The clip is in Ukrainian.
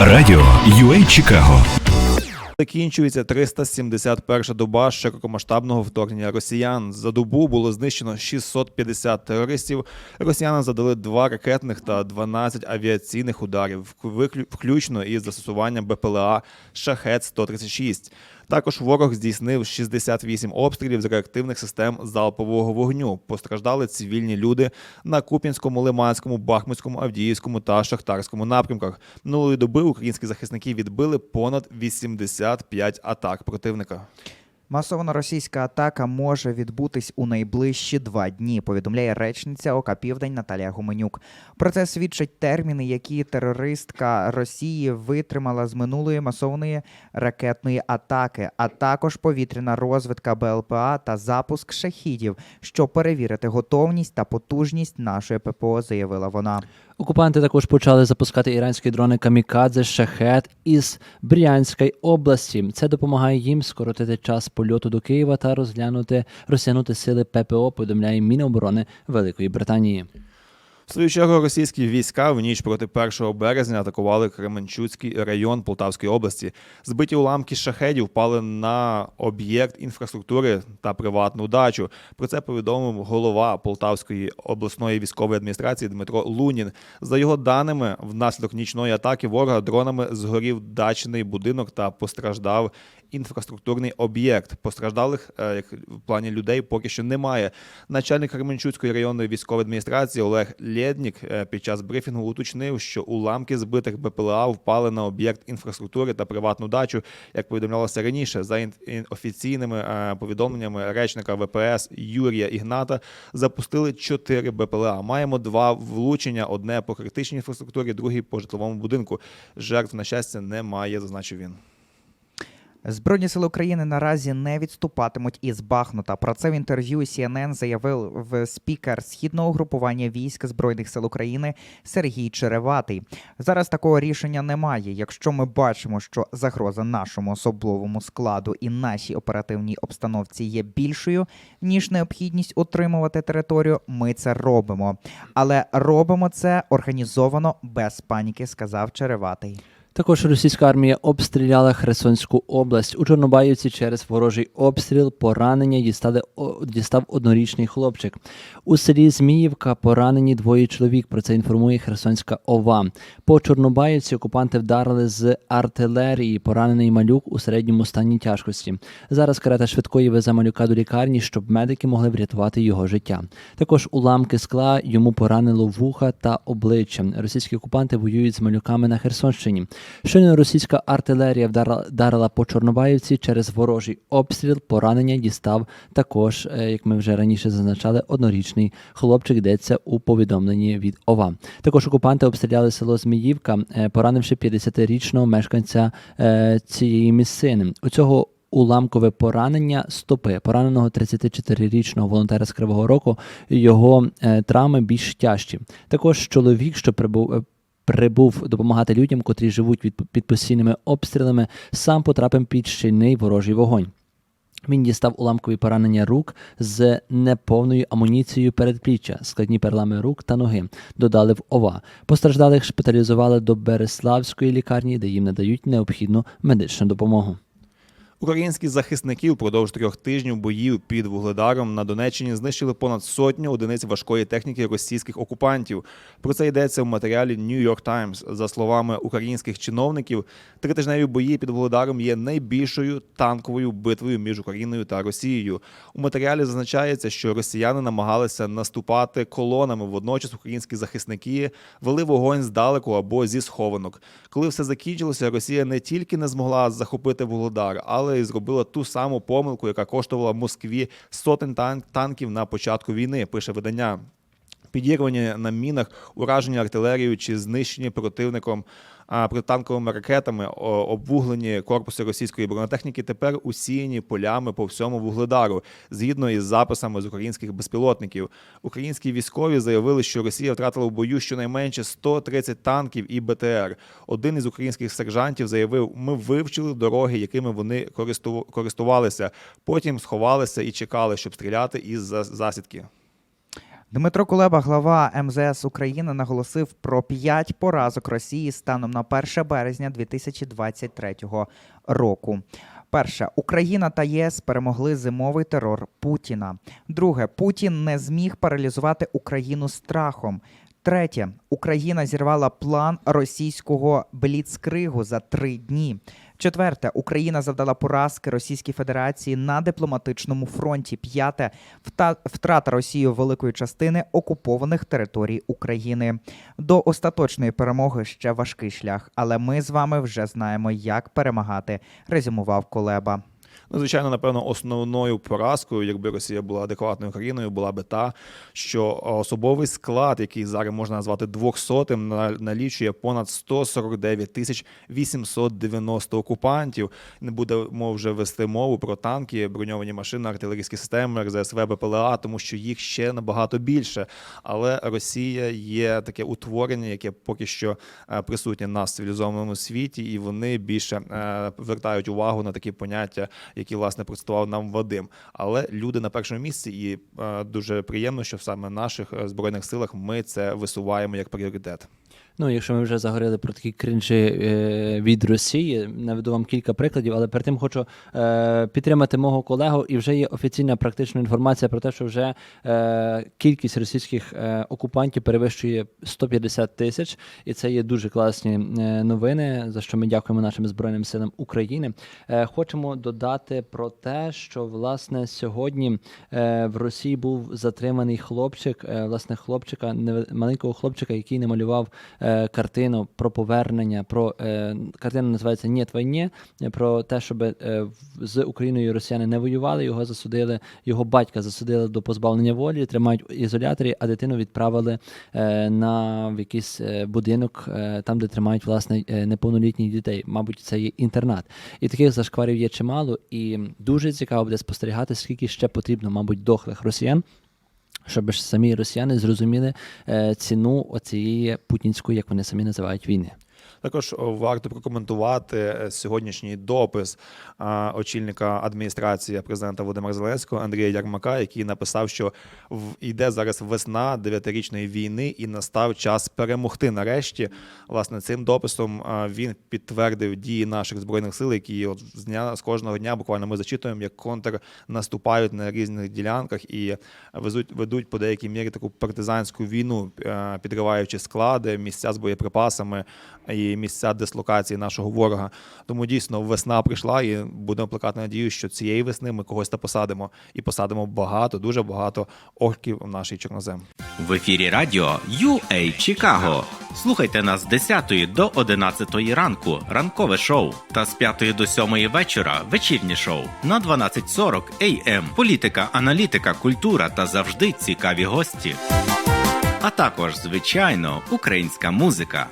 Радіо UA Чикаго Закінчується 371 доба широкомасштабного вторгнення росіян. За добу було знищено 650 терористів. Росіяни задали два ракетних та 12 авіаційних ударів, вклю- включно із застосуванням БПЛА Шахет 136 Також ворог здійснив 68 обстрілів з реактивних систем залпового вогню. Постраждали цивільні люди на Куп'янському, Лиманському, Бахмутському, Авдіївському та Шахтарському напрямках. Минулої доби українські захисники відбили понад 85 атак противника. Масована російська атака може відбутись у найближчі два дні. Повідомляє речниця ОК Південь Наталія Гуменюк. Про це свідчать терміни, які терористка Росії витримала з минулої масовної ракетної атаки, а також повітряна розвідка БЛПА та запуск шахідів, щоб перевірити готовність та потужність нашої ППО, заявила вона. Окупанти також почали запускати іранські дрони камікадзе шахет із Брянської області. Це допомагає їм скоротити час польоту до Києва та розглянути розтягнути сили ППО. Повідомляє Міноборони Великої Британії. В свою чергу російські війська в ніч проти 1 березня атакували Кременчуцький район Полтавської області. Збиті уламки шахедів впали на об'єкт інфраструктури та приватну дачу. Про це повідомив голова Полтавської обласної військової адміністрації Дмитро Лунін. За його даними, внаслідок нічної атаки ворога дронами згорів дачний будинок та постраждав інфраструктурний об'єкт. Постраждалих е, як в плані людей поки що немає. Начальник Кременчуцької районної військової адміністрації Олег Лєднік е, під час брифінгу уточнив, що уламки збитих БПЛА впали на об'єкт інфраструктури та приватну дачу, як повідомлялося раніше. За офіційними е, повідомленнями речника ВПС Юрія Ігната запустили чотири БПЛА. Маємо два влучення: одне по критичній інфраструктурі, другий по житловому будинку. Жертв на щастя немає, зазначив він. Збройні сили України наразі не відступатимуть із Бахмута. Про це в інтерв'ю CNN заявив в спікер східного групування військ збройних сил України Сергій Череватий. Зараз такого рішення немає. Якщо ми бачимо, що загроза нашому особовому складу і нашій оперативній обстановці є більшою ніж необхідність утримувати територію, ми це робимо. Але робимо це організовано без паніки, сказав Череватий. Також російська армія обстріляла Херсонську область. У Чорнобаївці через ворожий обстріл поранення дістали дістав однорічний хлопчик. У селі Зміївка поранені двоє чоловік. Про це інформує Херсонська ОВА. По Чорнобаївці окупанти вдарили з артилерії. Поранений малюк у середньому стані тяжкості. Зараз карета швидкої везе малюка до лікарні, щоб медики могли врятувати його життя. Також уламки скла йому поранило вуха та обличчя. Російські окупанти воюють з малюками на Херсонщині. Щойно російська артилерія вдарила, по Чорнобаївці через ворожий обстріл. Поранення дістав також, е, як ми вже раніше зазначали, однорічний хлопчик. Йдеться у повідомленні від ОВА. Також окупанти обстріляли село Зміївка, е, поранивши 50-річного мешканця е, цієї місцини. У цього Уламкове поранення стопи пораненого 34-річного волонтера з Кривого Рогу. Його е, травми більш тяжчі. Також чоловік, що прибув. Прибув допомагати людям, котрі живуть від, під постійними обстрілами, сам потрапив під щільний ворожий вогонь. Він дістав уламкові поранення рук з неповною амуніцією передпліччя, складні перлами рук та ноги. Додали в ОВА. Постраждалих шпиталізували до Береславської лікарні, де їм надають необхідну медичну допомогу. Українські захисники впродовж трьох тижнів боїв під Вугледаром на Донеччині знищили понад сотню одиниць важкої техніки російських окупантів. Про це йдеться в матеріалі New York Times. За словами українських чиновників, тритижневі бої під Вугледаром є найбільшою танковою битвою між Україною та Росією. У матеріалі зазначається, що росіяни намагалися наступати колонами. Водночас українські захисники вели вогонь здалеку або зі схованок. Коли все закінчилося, Росія не тільки не змогла захопити Вугледар, але й зробила ту саму помилку, яка коштувала Москві сотень тан- танків на початку війни. Пише видання. Підірвані на мінах, уражені артилерією чи знищені противником протитанковими ракетами, обвуглені корпуси російської бронетехніки тепер усіяні полями по всьому вугледару, згідно із записами з українських безпілотників. Українські військові заявили, що Росія втратила в бою щонайменше 130 танків і БТР. Один із українських сержантів заявив: ми вивчили дороги, якими вони користу- користувалися. Потім сховалися і чекали, щоб стріляти із засідки. Дмитро Кулеба, глава МЗС України, наголосив про п'ять поразок Росії станом на 1 березня 2023 року. Перше, Україна та ЄС перемогли зимовий терор Путіна. Друге, Путін не зміг паралізувати Україну страхом. Третє, Україна зірвала план російського бліцкригу за три дні. Четверте, Україна завдала поразки Російській Федерації на дипломатичному фронті. П'яте втрата Росією великої частини окупованих територій України. До остаточної перемоги ще важкий шлях, але ми з вами вже знаємо, як перемагати. Резюмував Колеба. Ну, звичайно, напевно, основною поразкою, якби Росія була адекватною країною, була би та, що особовий склад, який зараз можна назвати 200 на- налічує понад 149 тисяч 890 окупантів. Не будемо вже вести мову про танки, броньовані машини, артилерійські системи, РЗСВ, БПЛА, тому що їх ще набагато більше. Але Росія є таке утворення, яке поки що е, присутнє на цивілізованому світі, і вони більше е, звертають увагу на такі поняття, які власне процитував нам Вадим. Але люди на першому місці, і е, дуже приємно, що саме в наших е, збройних силах ми це висуваємо як пріоритет. Ну, якщо ми вже заговорили про такі кринжі е, від Росії, наведу вам кілька прикладів, але перед тим хочу е, підтримати мого колегу, і вже є офіційна практична інформація про те, що вже е, кількість російських окупантів перевищує 150 тисяч, і це є дуже класні новини, за що ми дякуємо нашим збройним силам України. Хочемо додати про те, що власне сьогодні в Росії був затриманий хлопчик, власне, хлопчика, маленького хлопчика, який намалював е, картину про повернення. Про е, картина називається «Нєт війні», е, про те, щоб е, з Україною росіяни не воювали. Його засудили, його батька засудили до позбавлення волі, тримають в ізоляторі, а дитину відправили е, на в якийсь е, будинок, е, там, де тримають власне неповнолітніх дітей. Мабуть, це є інтернат. І таких зашкварів є чимало. І дуже цікаво буде спостерігати, скільки ще потрібно, мабуть, дохлих росіян. Щоб ж самі росіяни зрозуміли е, ціну оцієї путінської, як вони самі називають, війни. Також варто прокоментувати е, сьогоднішній допис очільника адміністрації президента Володимира Зеленського Андрія Ярмака, який написав, що йде зараз весна дев'ятирічної війни, і настав час перемогти. Нарешті, власне, цим дописом він підтвердив дії наших збройних сил, які от з дня з кожного дня буквально ми зачитуємо, як контр наступають на різних ділянках і везуть ведуть по деякій мірі таку партизанську війну, е, підриваючи склади, місця з боєприпасами місця дислокації нашого ворога. Тому дійсно весна прийшла, і будемо плекати надію, що цієї весни ми когось та посадимо і посадимо багато, дуже багато орків в нашій чорнозем. В ефірі радіо UA Чикаго. Слухайте нас з 10 до 11 ранку. Ранкове шоу та з 5 до 7 вечора вечірнє шоу на 12.40 AM. Політика, аналітика, культура та завжди цікаві гості. А також, звичайно, українська музика.